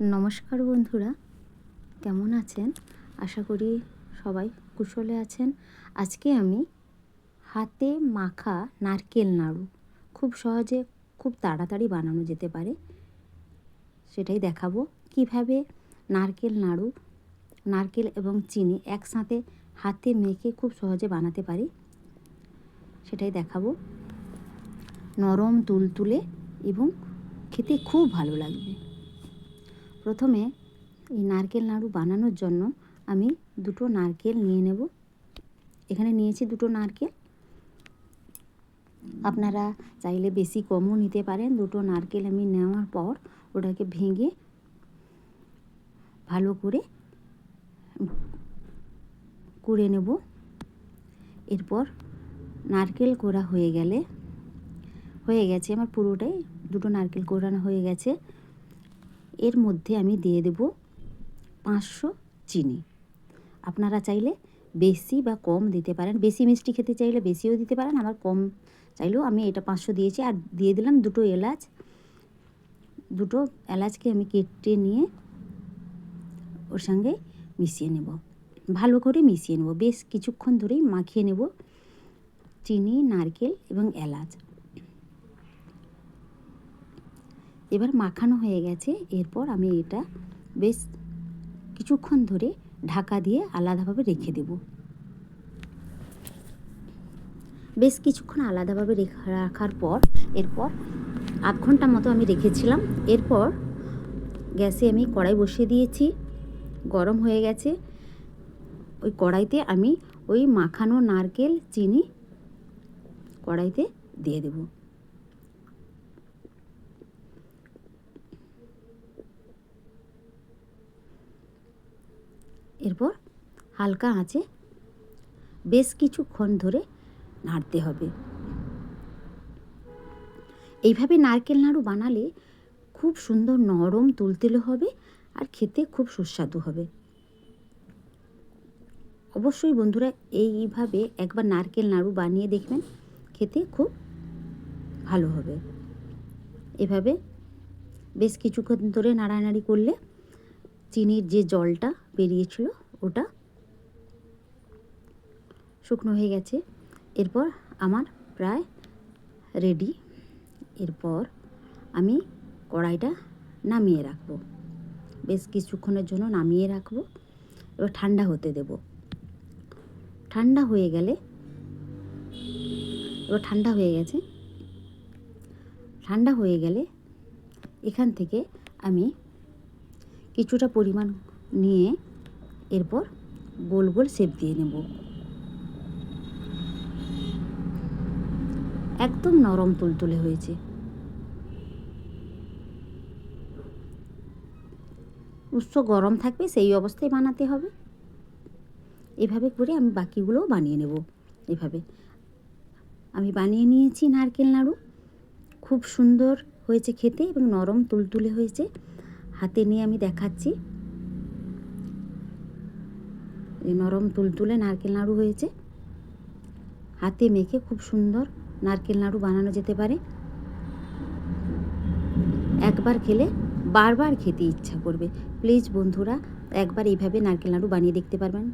নমস্কার বন্ধুরা, কেমন আছেন? আশা করি সবাই কুশলে আছেন। আজকে আমি হাতে মাখা নারকেল নাড়ু, খুব সহজে খুব তাড়াতাড়ি বানানো যেতে পারে। সেটাই দেখাবো। কীভাবে নারকেল নাড়ু, নারকেল এবং চিনি একসাথে হাতে মেখে খুব সহজে বানাতে পারি, সেটাই দেখাবো। নরম তুলতুলে এবং খেতে খুব ভালো লাগবে। প্রথমে এই নারকেল নাড়ু বানানোর জন্য আমি দুটো নারকেল নিয়ে নেব। এখানে নিয়েছি দুটো নারকেল। আপনারা চাইলে বেশি কমও নিতে পারেন। দুটো নারকেল আমি নেওয়ার পর ওটাকে ভেঙে ভালো করে কুড়ে নেব। এরপর নারকেল কোড়া হয়ে গেলে, হয়ে গেছে, আমার পুরোটাই দুটো নারকেল কোড়ানো হয়ে গেছে। এর মধ্যে আমি দিয়ে দেব পাঁচশো চিনি। আপনারা চাইলে বেশি বা কম দিতে পারেন। বেশি মিষ্টি খেতে চাইলে বেশিও দিতে পারেন, আবার কম চাইলেও আমি এটা পাঁচশো দিয়েছি। আর দিয়ে দিলাম দুটো এলাচ। দুটো এলাচকে আমি কেটে নিয়ে ওর সঙ্গে মিশিয়ে নেব। ভালো করে মিশিয়ে নেব। বেশ কিছুক্ষণ ধরেই মাখিয়ে নেব। চিনি, নারকেল এবং এলাচ। এবার মাখানো হয়ে গেছে। এরপর আমি এটা বেশ কিছুক্ষণ ধরে ঢাকা দিয়ে আলাদাভাবে রেখে দেব। বেশ কিছুক্ষণ আলাদাভাবে রাখার পর এরপর আধ ঘণ্টা মতো আমি রেখেছিলাম। এরপর গ্যাসে আমি কড়াই বসিয়ে দিয়েছি। গরম হয়ে গেছে। ওই কড়াইতে আমি ওই মাখানো নারকেল, চিনি কড়াইতে দিয়ে দেবো। এরপর হালকা আঁচে বেশ কিছুক্ষণ ধরে নাড়তে হবে। এইভাবে নারকেল নাড়ু বানালে খুব সুন্দর নরম তুলতুলে হবে আর খেতে খুব সুস্বাদু হবে। অবশ্যই বন্ধুরা এইভাবে একবার নারকেল নাড়ু বানিয়ে দেখবেন, খেতে খুব ভালো হবে। এভাবে বেশ কিছুক্ষণ ধরে নাড়ানাড়ি করলে চিনির যে জলটা বেরিয়েছিল ওটা। শুকনো হয়ে গেছে। এরপর আমার প্রায় রেডি এরপর আমি কড়াইটা নামিয়ে রাখব। বেশ কিছুক্ষণের জন্য নামিয়ে রাখব। এবার ঠান্ডা হতে দেব। ঠান্ডা হয়ে গেলে, এবার ঠান্ডা হয়ে গেছে। ঠান্ডা হয়ে গেলে এখান থেকে আমি কিছুটা পরিমাণ নিয়ে এরপর গোল গোল শেপ দিয়ে নেব। একদম নরম তুলতুলে হয়েছে। উৎস গরম থাকবে, সেই অবস্থায় বানাতে হবে। এভাবে করে আমি বাকিগুলোও বানিয়ে নেব। এভাবে। আমি বানিয়ে নিয়েছি নারকেল নাড়ু। খুব সুন্দর হয়েছে খেতে এবং নরম তুলতুলে হয়েছে। হাতে নিয়ে আমি দেখাচ্ছি। এই নরম তুলতুলে নারকেল নাড়ু হয়েছে। হাতে মেখে খুব সুন্দর নারকেল নাড়ু বানানো যেতে পারে। একবার খেলে বারবার খেতে ইচ্ছা করবে। প্লিজ বন্ধুরা, একবার এইভাবে নারকেল নাড়ু বানিয়ে দেখতে পারবেন।